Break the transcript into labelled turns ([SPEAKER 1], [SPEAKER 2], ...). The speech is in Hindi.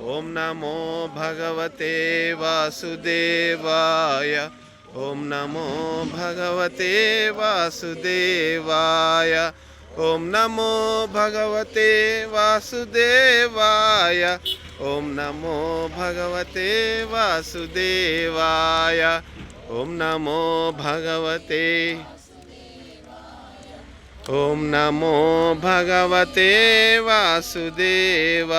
[SPEAKER 1] ॐ नमो भगवते वासुदेवाय। ॐ नमो भगवते वासुदेवाय। ॐ नमो भगवते वासुदेवाय। ॐ नमो भगवते वासुदेवाय। ॐ नमो भगवते। ॐ नमो भगवते वासुदेवा